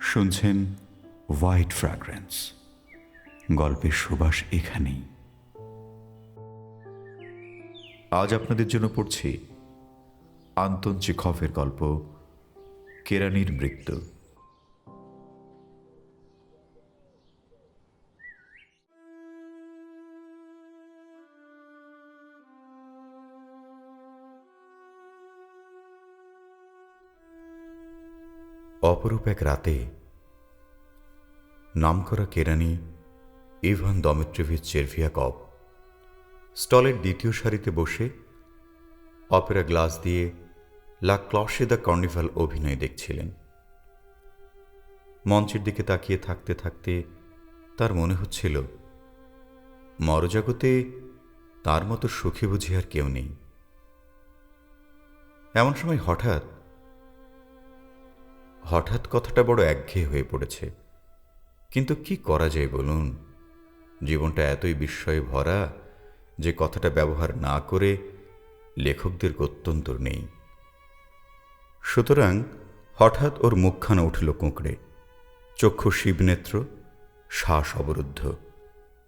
শুনছেন white fragrance গল্পের সুবাস এখানেই। আজ আপনাদের জন্য পড়ছি আন্তন চিখফের গল্প, কেরানির মৃত্যু। অপরূপ এক রাতে নামকরা কেরানি ইভান দমিত্রভিচ চেরভিয়াকভ স্টলের দ্বিতীয় সারিতে বসে অপেরা গ্লাস দিয়ে লা ক্লসে দ্য কর্নিভাল অভিনয় দেখছিলেন। মঞ্চের দিকে তাকিয়ে থাকতে থাকতে তার মনে হচ্ছিল, মরজগতে তার মতো সুখী বুঝি আর কেউ নেই। এমন সময় হঠাৎ হঠাৎ কথাটা বড় একঘেয়ে হয়ে পড়েছে। কিন্তু কি করা যায় বলুন? জীবনটা এতই বিস্ময়ে ভরা যে কথাটা ব্যবহার না করে লেখকদের গত্যন্তর নেই। সুতরাং হঠাৎ ওর মুখখানা উঠল কুঁকড়ে। চক্ষু শিবনেত্র, শ্বাস অবরুদ্ধ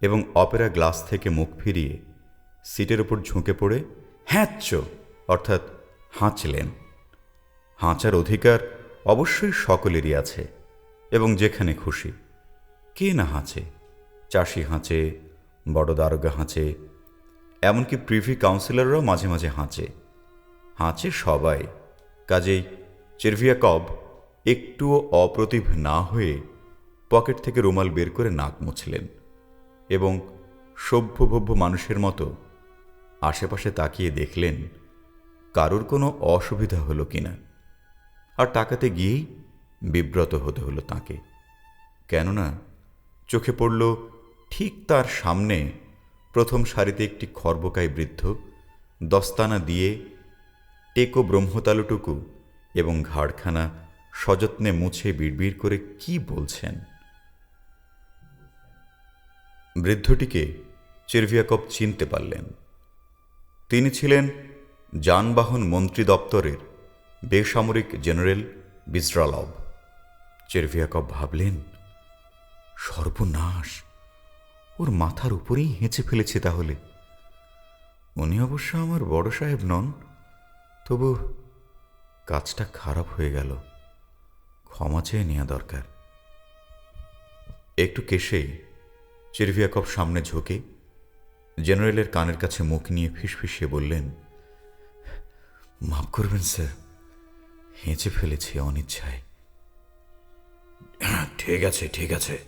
এবং অপেরা গ্লাস থেকে মুখ ফিরিয়ে সিটের ওপর ঝুঁকে পড়ে হ্যাঁচ্চ অর্থাৎ হাঁচলেন। হাঁচার অধিকার অবশ্যই সকলেরই আছে এবং যেখানে খুশি। কে না হাঁচে? চাষি হাঁচে, বড় দারোগা হাঁচে, এমনকি প্রিভি কাউন্সিলররাও মাঝে মাঝে হাঁচে। হাঁচে সবাই। কাজেই চেরভিয়াকব একটুও অপ্রতিভ না হয়ে পকেট থেকে রুমাল বের করে নাক মুছলেন এবং সভ্যভব্য মানুষের মতো আশেপাশে তাকিয়ে দেখলেন কারোর কোনো অসুবিধা হলো কিনা। আর টাকাতে গিয়েই বিব্রত হতে হলো তাকে। কেননা চোখে পড়ল ঠিক তার সামনে প্রথম সারিতে একটি খর্বকায় বৃদ্ধ দস্তানা দিয়ে টেকো ব্রহ্মতালুটুকু এবং ঘাড়খানা সযত্নে মুছে বিড়বিড় করে কি বলছেন? বৃদ্ধটিকে চেরভিয়াকব চিনতে পারলেন। তিনি ছিলেন যানবাহন মন্ত্রী দপ্তরের বেসামরিক জেনারেল বিজরালভ। চেরভিয়াকব ভাবলেন, সর্বনাশ, ওর মাথার উপরেই হেঁচে ফেলেছে তাহলে। উনি অবশ্য আমার বড় সাহেব নন, তবু কাজটা খারাপ হয়ে গেল। ক্ষমা চেয়ে নেওয়া দরকার। একটু কেসেই চেরভিয়াকব সামনে ঝুঁকে জেনারেলের কানের কাছে মুখ নিয়ে ফিসফিসিয়ে বললেন, মাফ করবেন, স্যার। হেঁচে ফেলেছি অনিচ্ছায়। ঠিক আছে ঠিক আছে।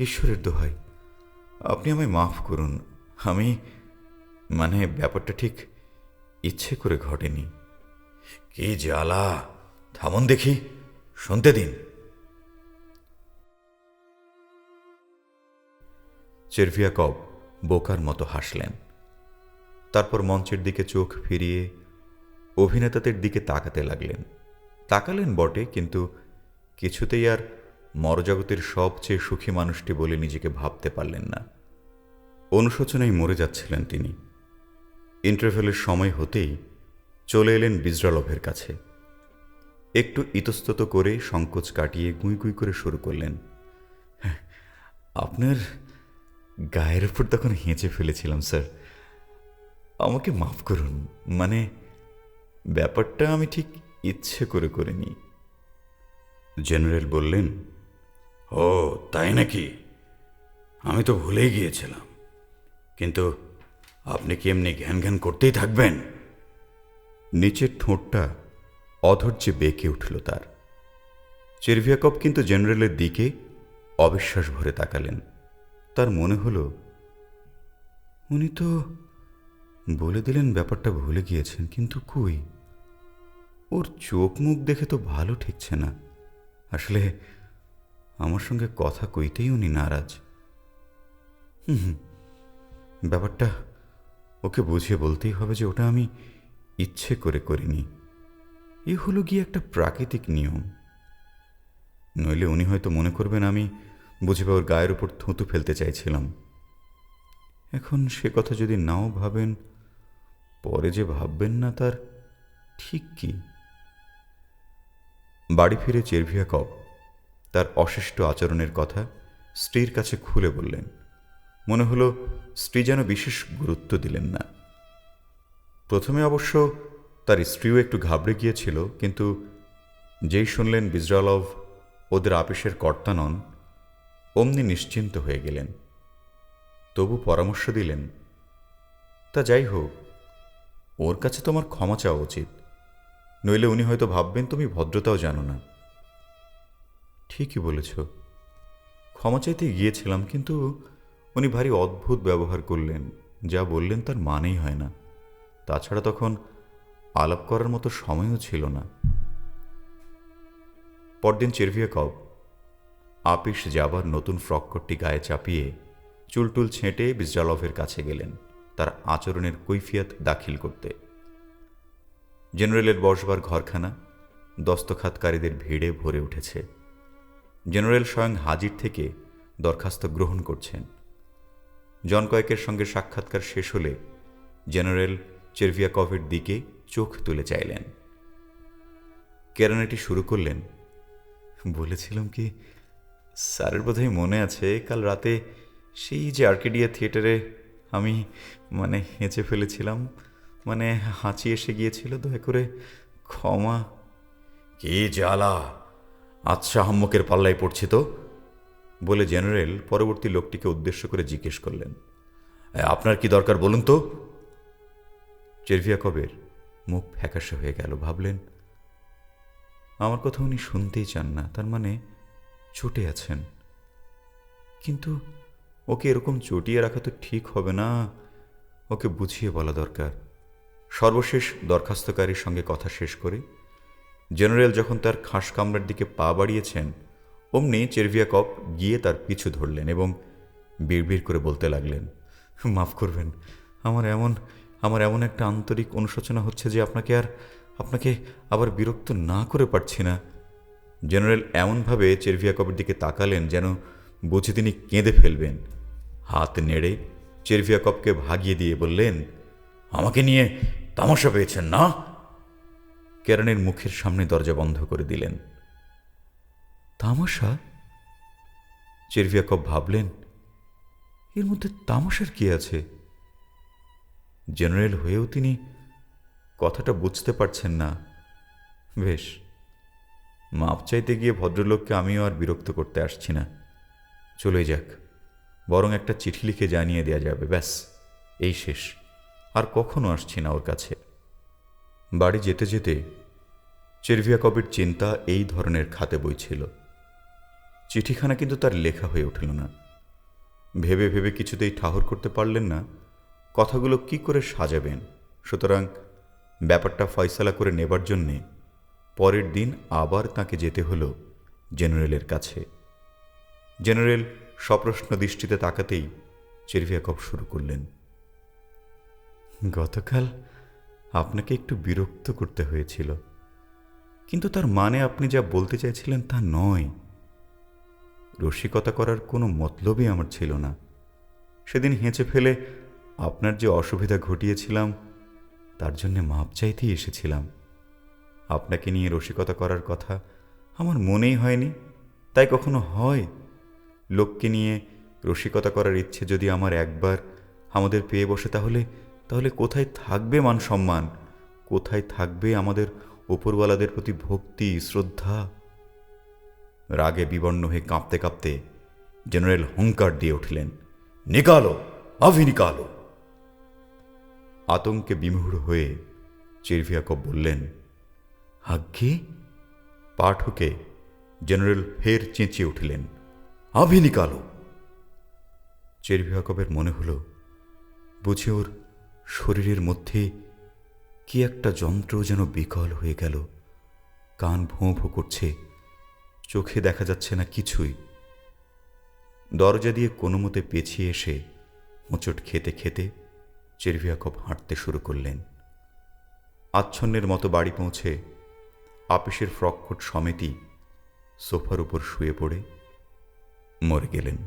ঈশ্বরের দোহাই আপনি আমায় মাফ করুন। আমি মানে ব্যাপারটা ঠিক ইচ্ছে করে ঘটেনি। কি জ্বালা! থামুন দেখি শুনতে দিন। চেরভিয়াকব বোকার মতো হাসলেন। তারপর মঞ্চের দিকে চোখ ফিরিয়ে অভিনেতাদের দিকে তাকাতে লাগলেন। তাকালেন বটে কিন্তু কিছুতেই আর মরজগতের সবচেয়ে সুখী মানুষটি বলে নিজেকে ভাবতে পারলেন না। অনুশোচনায় মরে যাচ্ছিলেন তিনি। ইন্টারভেলের সময় হতেই চলে এলেন বিজরালভের কাছে। একটু ইতস্তত করে সংকোচ কাটিয়ে গুঁই গুঁই করে শুরু করলেন। "হ্যাঁ, আপনার গায়ের উপর তখন হেঁচে ফেলেছিলাম স্যার। আমাকে মাফ করুন মানে ব্যাপারটা আমি ঠিক ইচ্ছে করে করিনি। জেনারেল বললেন ও তাই নাকি? আমি তো ভুলেই গিয়েছিলাম। কিন্তু আপনি কি এমনি ঘ্যান ঘ্যান করতেই থাকবেন? নিচের ঠোঁটটা অধৈর্যে বেঁকে উঠল তার। চেরভিয়াকব কিন্তু জেনারেলের দিকে অবিশ্বাস ভরে তাকালেন। তার মনে হলো উনি তো বলে দিলেন ব্যাপারটা ভুলে গিয়েছেন কিন্তু কই? ওর চোখ মুখ দেখে তো ভালো ঠেকছে না। আসলে আমার সঙ্গে কথা কইতেই উনি নারাজ। হুম ব্যাপারটা ওকে বুঝিয়ে বলতেই হবে যে ওটা আমি ইচ্ছে করে করিনি। এ হলো গিয়ে একটা প্রাকৃতিক নিয়ম। নইলে উনি হয়তো মনে করবেন আমি বুঝে ওর গায়ের উপর থুতু ফেলতে চাইছিলাম। এখন সে কথা যদি নাও ভাবেন, পরে যে ভাববেন না তার ঠিক কি? বাড়ি ফিরে চেরভিয়াকভ তার অশিষ্ট আচরণের কথা স্ত্রীর কাছে খুলে বললেন, মনে হলো স্ত্রী যেন বিশেষ গুরুত্ব দিলেন না। প্রথমে অবশ্য তার স্ত্রীও একটু ঘাবড়ে গিয়েছিল, কিন্তু যেই শুনলেন বিজরালভ ওদের আপিসের কর্তা নন, অমনি নিশ্চিন্ত হয়ে গেলেন। তবু পরামর্শ দিলেন, তা যাই হোক, ওর কাছে তোমার ক্ষমা চাওয়া উচিত। নইলে উনি হয়তো ভাববেন, তুমি ভদ্রতাও জানো না। ঠিকই বলেছ। ক্ষমা চাইতে গিয়েছিলাম, কিন্তু উনি ভারী অদ্ভুত ব্যবহার করলেন। যা বললেন তার মানেই হয় না। তাছাড়া তখন আলাপ করার মতো সময়ও ছিল না। পরদিন চেরভিয়াকব আপিস যাবার নতুন ফ্রককটটি গায়ে চাপিয়ে চুলটুল ছেঁটে বিজরালভের কাছে গেলেন। তার আচরণের কৈফিয়ত দাখিল করতে। জেনারেলের বসবার ঘরখানা, দস্তখাতকারীদের ভিড়ে ভরে উঠেছে। জেনারেল স্বয়ং হাজির থেকে দরখাস্ত গ্রহণ করছেন। জন কয়েকের সঙ্গে সাক্ষাৎকার শেষ হলে জেনারেল চেরভিয়াকভের দিকে চোখ তুলে চাইলেন। কেরানিটি শুরু করলেন, বলেছিলাম কি, স্যারের বোধহয় মনে আছে কাল রাতে সেই যে আর্কেডিয়া থিয়েটারে আমি মানে হেঁচে ফেলেছিলাম মানে হাঁচি এসে গিয়েছিল, দয়া করে ক্ষমা। কি জ্বালা আচ্ছা হাম্মকের পাল্লায় পড়ছি তো। বলে জেনারেল পরবর্তী লোকটিকে উদ্দেশ্য করে জিজ্ঞেস করলেন আপনার কি দরকার বলুন তো? চেরভিয়া কবের মুখ ফ্যাকাশে হয়ে গেল, ভাবলেন, আমার কথা উনি শুনতেই চান না, তার মানে চটে আছেন। কিন্তু ওকে এরকম চটিয়ে রাখা তো ঠিক হবে না, ওকে বুঝিয়ে বলা দরকার। সর্বশেষ দরখাস্তকারীর সঙ্গে কথা শেষ করে, জেনারেল যখন তার খাস কামরার দিকে পা বাড়িয়েছেন, অমনি চেরভিয়াকপ গিয়ে তার পিছু ধরলেন এবং বিড়বিড় করে বলতে লাগলেন, মাফ করবেন, আমার এমন আমার এমন একটা আন্তরিক অনুশোচনা হচ্ছে যে আপনাকে আর, আপনাকে আবার বিরক্ত না করে পারছি না। জেনারেল এমনভাবে চেরভিয়াকপের দিকে তাকালেন যেন বুঝে তিনি কেঁদে ফেলবেন। হাত নেড়ে চেরভিয়াকপকে ভাগিয়ে দিয়ে বললেন, আমাকে নিয়ে তামাশা পেয়েছেন না? কেরানের মুখের সামনে দরজা বন্ধ করে দিলেন। তামাশা? চেরভিয়াকপ ভাবলেন, এর মধ্যে তামাশার কি আছে? জেনারেল হয়েও তিনি কথাটা বুঝতে পারছেন না। বেশ, মাপ চাইতে গিয়ে ভদ্রলোককে আমিও আর বিরক্ত করতে আসছি না। চলে যাক, বরং একটা চিঠি লিখে জানিয়ে দেওয়া যাবে, ব্যাস, এই শেষ। আর কখনো আসছি না ওর কাছে। বাড়ি যেতে যেতে চেরভিয়াকবের চিন্তা এই ধরনের খাতে বইছিল চিঠিখানা কিন্তু তার লেখা হয়ে উঠল না। ভেবে ভেবে কিছুতেই ঠাহর করতে পারলেন না। কথাগুলো কি করে সাজাবেন? সুতরাং ব্যাপারটা ফয়সালা করে নেবার জন্যে পরের দিন আবার তাকে যেতে হলো জেনারেলের কাছে। জেনারেল সপ্রশ্ন দৃষ্টিতে তাকাতেই চেরভিয়াকব শুরু করলেন। গতকাল আপনাকে একটু বিরক্ত করতে হয়েছিল। কিন্তু তার মানে আপনি যা বলতে চাইছিলেন তা নয়। রসিকতা করার কোনো মতলবই আমার ছিল না। সেদিন হেঁচে ফেলে আপনার যে অসুবিধা ঘটিয়েছিলাম, তার জন্য মাপ চাইতেই এসেছিলাম। আপনাকে নিয়ে রসিকতা করার কথা আমার মনেই হয়নি, তাই কখনো হয়? লোককে নিয়ে রসিকতা করার ইচ্ছে যদি আমার একবার আমাদের পেয়ে বসে, তাহলে তাহলে কোথায় থাকবে মান সম্মান? কোথায় থাকবে আমাদের ওপরওয়ালাদের প্রতি ভক্তি, শ্রদ্ধা? রাগে বিবর্ণ হয়ে কাঁপতে কাঁপতে জেনারেল হুঙ্কার দিয়ে উঠলেন, নিকালো, আভি নিকালো! আতঙ্কে বিমূঢ় হয়ে চেরভিয়াকব বললেন, আজ্ঞে? পাঠকে জেনারেল ফের চেঁচিয়ে উঠলেন, আভি নিকালো! চেরভিয়াকবের মনে হলো, বুঝে ওর শরীরের মধ্যে কি একটা যন্ত্র যেন বিকল হয়ে গেল। কান ভোঁ ভোঁ করছে, চোখে দেখা যাচ্ছে না কিছুই। দরজা দিয়ে কোনো মতে পেছিয়ে এসে হোঁচট খেতে খেতে চেরভিয়াকব হাঁটতে শুরু করলেন। আচ্ছন্নের মতো বাড়ি পৌঁছে আপিসের ফ্রককোট সমেতই সোফার উপর শুয়ে পড়ে মরে গেলেন।